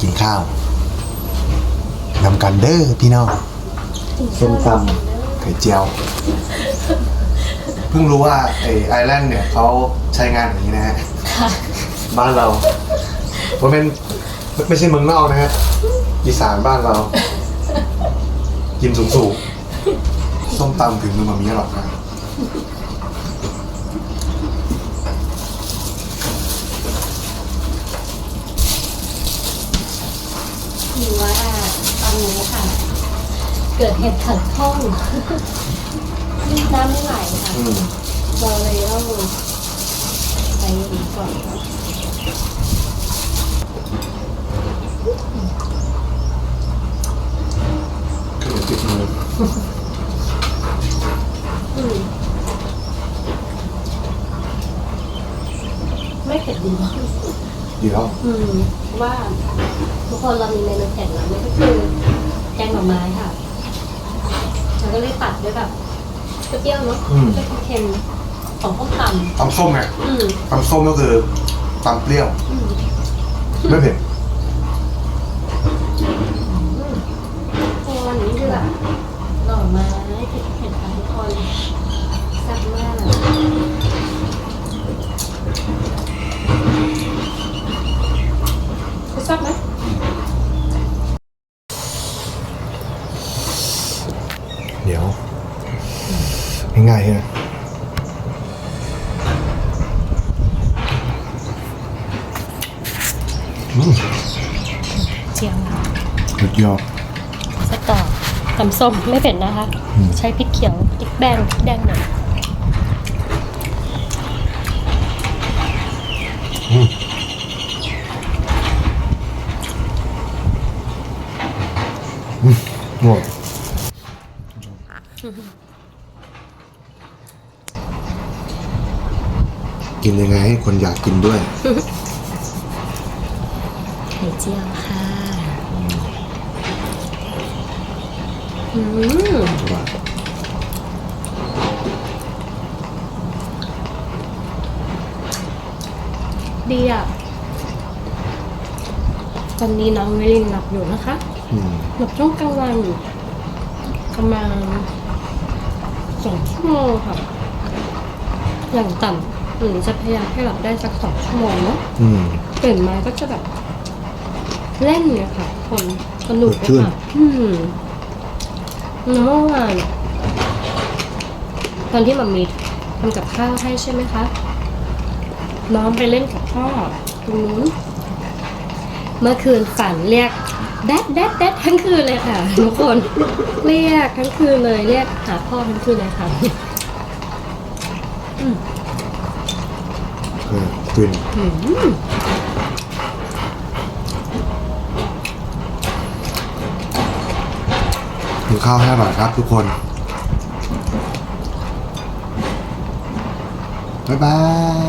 กินข้าวนำกันเด้อพี่น้องส้มตำไข่เจียว เพิ่งรู้ว่าไอไอแลนด์เนี่ยเขาใช้งานอย่างนี้นะฮะบ้านเราเพราะเป็นไม่ใช่เมืองนอกนะฮะอีสานบ้านเรากินสูงสูงๆส้มตำถึงมือมามีอร่อกหรื อว่าตอนนี้ค่ะ เกิดเหตุขัดข้องน้ำไม่ไหลค่ะอืม เราเลยต้องไปก่อนค่ะก็เลยติดมืออืมไม่เผ็ดดีมาก ดีแล้วอืมว่าทุกคนเรามีเมนูเผ็ดแล้วนั่นก็คือแกงหน่อไม้ค่ะเราก็เลยตัดด้วยแบบเปรี้ยวๆเนาะเค็มๆของพวกตำตำส้มไงอืมตำส้มก็คือตำเปรี้ยว อืมไม่เผ็ด ตัวนี้คือแบบหน่อไม้เผ็ดเผ็ดค่ะทุกคนแซ่บมากคุณชอบไหม เดี๋ยว ง่ายๆนะอืมเจียวสุดยอดสตอตำส้มไม่เผ็ดนะคะอืมใช้พริกเขียวพริกแดงพริกแดงหน่อยหมด กินยังไงให้คนอยากกินด้วย ไข่เจียวค่ะอืมดีอะตอนนี้น้องเวลินหลับอยู่นะคะอืมหลับช่วงกลางวันประมาณสองชั่วโมงค่ะอย่างต่ำ หรือจะพยายามให้หลับได้สักสองชั่วโมงเนาะอืม ตื่นมาก็จะแบบเล่นเนี่ยค่ะ คนสนุกเลยสดชื่น ค่ะอืมแล้วเมื่อวานอะตอนที่มัมมีทำกับข้าวให้ใช่ไหมคะ น้องไปเล่นกับพ่อตรงนู้น เมื่อคืนฝันเรียกแดดแดดแดดทั้งคืนเลยค่ะทุกคนเรียกทั้งคืนเลยเรียกหาพ่อทั้งคืนเลยค่ะเออ ตื่นอืมกินข้าวให้อร่อยครับทุกคน บ๊ายบาย